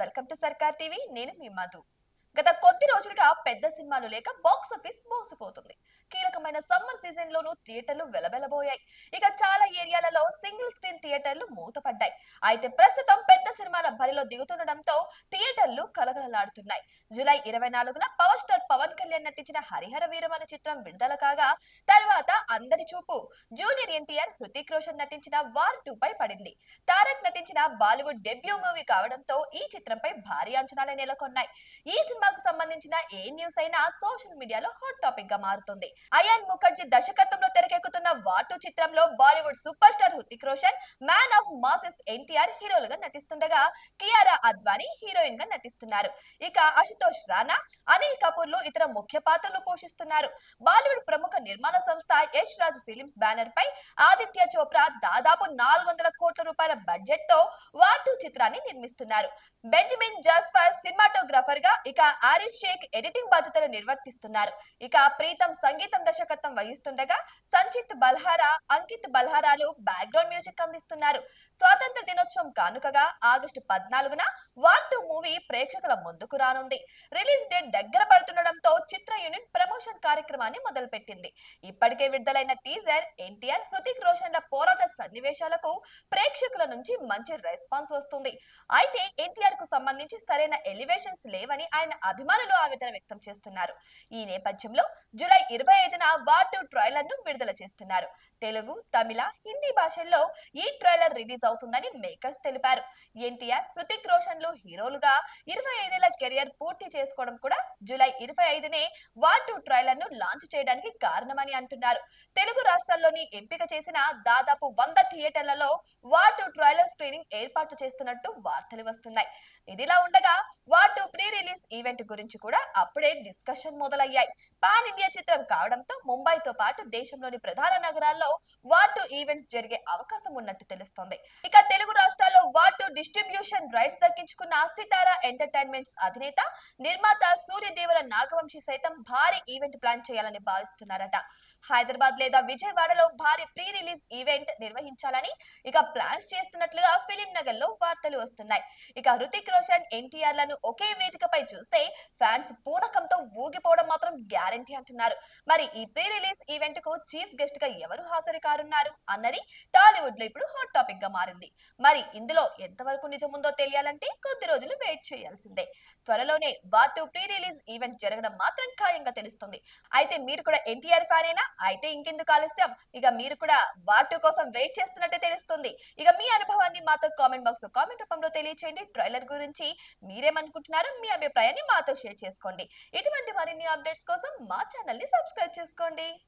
Welcome to సర్కార్ TV నేను మీ మధు. గత కొద్ది రోజులుగా పెద్ద సినిమాలు లేక బాక్స్ ఆఫీస్ మోసపోతుంది. కీలకమైన సమ్మర్ సీజన్ లోనూ థియేటర్లు వెలబెలబోయాయి ఇక చాలా ఏరియాలలో సింగిల్ స్క్రీన్ థియేటర్లు మూతపడ్డాయి. అయితే ప్రస్తుతం పెద్ద సినిమాల బరిలో దిగుతుండటంతో థియేటర్లు కలకలలాడుతున్నాయి. జూలై ఇరవై నాలుగున పవర్ స్టార్ పవన్ కళ్యాణ్ నటించిన హరిహర వీరం అనే చిత్రం విడుదల కాగా తర్వాత అందరి చూపు. జూనియర్ ఎన్టీఆర్ హృతిక్ రోషన్ నటించిన వార్ టూ పై పడింది. తారక్ నటించిన బాలీవుడ్ డెబ్యూ మూవీ కావడంతో ఈ చిత్రంపై భారీ అంచనాలు నెలకొన్నాయి. ఈ సినిమాకు సంబంధించిన ఏ న్యూస్ అయినా సోషల్ మీడియాలో హాట్ టాపిక్గా మారుతుంది. అయాన్ ముఖర్జీ దర్శకత్వంలో తెరకెక్కుతున్న వార్ టూ చిత్రంలో Bollywood super star Hrithik Roshan man of masses NTR హీరోలుగా నటిస్తుండగా కియారా అద్వానీ హీరోయిన్గా నటిస్తున్నారు. ఇక అశుతోష్ రాణా అనిల్ కపూర్లు ఇతర ముఖ్య పాత్రలు పోషిస్తున్నారు. బాలీవుడ్ ప్రముఖ నిర్మాణ సంస్థ యష్ రాజ్ ఫిలిమ్స్ బ్యానర్ పై ఆదిత్య చోప్రా దాదాపు నాలుగు వందల కోట్ల రూపాయల బడ్జెట్తో వార్ టూ చిత్రాన్ని నిర్మిస్తున్నారు. బెంజమిన్ జాస్పర్ సినిమాటోగ్రాఫర్గా ఇక ఆరిఫ్ షేక్ ఎడిటింగ్ బాధ్యతలు నిర్వర్తిస్తున్నారు. ఇక ప్రీతం సంగీతం దర్శకత్వం వహిస్తుండగా సంచిత్ బల్హారా అంకిత్ బల్హారాలు బ్యాక్గ్రౌండ్ మ్యూజిక్ అందిస్తున్నారు. స్వాతంత్ర దినోత్సవం కానుకగా ఆగస్టు పద్నాలుగున వార్ టూ ప్రేక్షకుల ముందుకు రానుంది. రిలీజ్ డేట్ దగ్గర పడుతుండటంతో చిత్ర యూనిట్ ప్రమోషన్ కార్యక్రమాన్ని మొదలుపెట్టింది. ఇప్పటికే విడుదలైన టీజర్ ఎన్టీఆర్ హృతిక్ రోషన్ల పోరాట సన్నివేశాలకు ప్రేక్షకుల నుంచి మంచి రెస్పాన్స్ వస్తుంది. అయితే ఎన్టీఆర్కు సంబంధించి సరైన ఎలివేషన్స్ లేవని ఆయన అభిమానులు ఆవేదన వ్యక్తం చేస్తున్నారు. ఈ నేపథ్యంలో జూలై ఇరవై ఐదున వార్ టూ ట్రైలర్ను విడుదల చేస్తున్నారు. తెలుగు తమిళ హిందీ భాషల్లో ఈ ట్రైలర్ రిలీజ్ అవుతుందని మేకర్స్ తెలిపారు. ఎన్టీఆర్ హృతిక్ రోషన్ సినిమాల్లో హీరోలుగా ఇరవై ఐదేళ్ళ కెరియర్ పూర్తి చేసుకోవడం కూడా జూలై ఇరవై ఐదునే వార్ టూ ట్రైలర్ను లాంచ్ చేయడానికి కారణమని అంటున్నారు. తెలుగు రాష్ట్రాల్లోని ఎంపిక చేసిన దాదాపు వంద థియేటర్లలో వార్ టూ ట్రైలర్ స్క్రీనింగ్ ఏర్పాటు చేస్తున్నట్టు వార్తలు వస్తున్నాయి. ఇదిలా ఉండగా war two pre release event గురించి కూడా అప్పుడే డిస్కషన్ మొదలయ్యాయి. పాన్ ఇండియా చిత్రం కావడంతో ముంబైతో పాటు దేశంలోని ప్రధాన నగరాల్లో వార్ టూ ఈవెంట్స్ జరిగే అవకాశం ఉన్నట్టు తెలుస్తోంది. ఇక తెలుగు రాష్ట్రాల్లో వార్ టూ డిస్ట్రిబ్యూషన్ రైట్స్ దక్కించుకున్న సితారా ఎంటర్టైన్మెంట్స్ అధినేత నిర్మాత సూర్యదేవర నాగవంశి సైతం భారీ ఈవెంట్ ప్లాన్ చేయాలని భావిస్తున్నారట. హైదరాబాద్ లేదా విజయవాడలో భారీ ప్రీ రిలీజ్ ఈవెంట్ నిర్వహించాలని ఇక ప్లాన్స్ చేస్తున్నట్లుగా ఫిలిం నగర్లో వార్తలు వస్తున్నాయి. ఇక హృతిక్ రోషన్ ఎన్టీఆర్లను ఒకే వేదికపై చూస్తే ఫ్యాన్స్ పూనకంతో ఊగిపోవడం మాత్రం గ్యారంటీ అంటున్నారు. మరి ఈ ప్రీ రిలీజ్ ఈవెంట్కు చీఫ్ గెస్ట్గా ఎవరు హాజరు కారున్నారు అన్నది టాలీవుడ్లో ఇప్పుడు హాట్ టాపిక్గా మారింది. మరి ఇందులో ఎంతవరకు నిజముందో తెలియాలంటే కొద్ది రోజులు వెయిట్ చేయాల్సిందే. త్వరలోనే war two pre release event జరగడం మాత్రం ఖాయంగా తెలుస్తుంది. అయితే మీరు కూడా ఎన్టీఆర్ ఫ్యానేనా? అయితే ఇంకెందుకు? ఆలస్యం? ఇక మీరు కూడా వార్ కోసం వెయిట్ చేస్తున్నట్టే తెలుస్తుంది. ఇక మీ అనుభవాన్ని మాతో కామెంట్ బాక్స్లో కామెంట్ రూపంలో తెలియచేయండి. ట్రైలర్ గురించి మీరేమనుకుంటున్నారో మీ అభిప్రాయాన్ని మాతో షేర్ చేసుకోండి. ఇటువంటి మరిన్ని అప్డేట్స్ కోసం మా ఛానల్ని సబ్స్క్రైబ్ చేసుకోండి.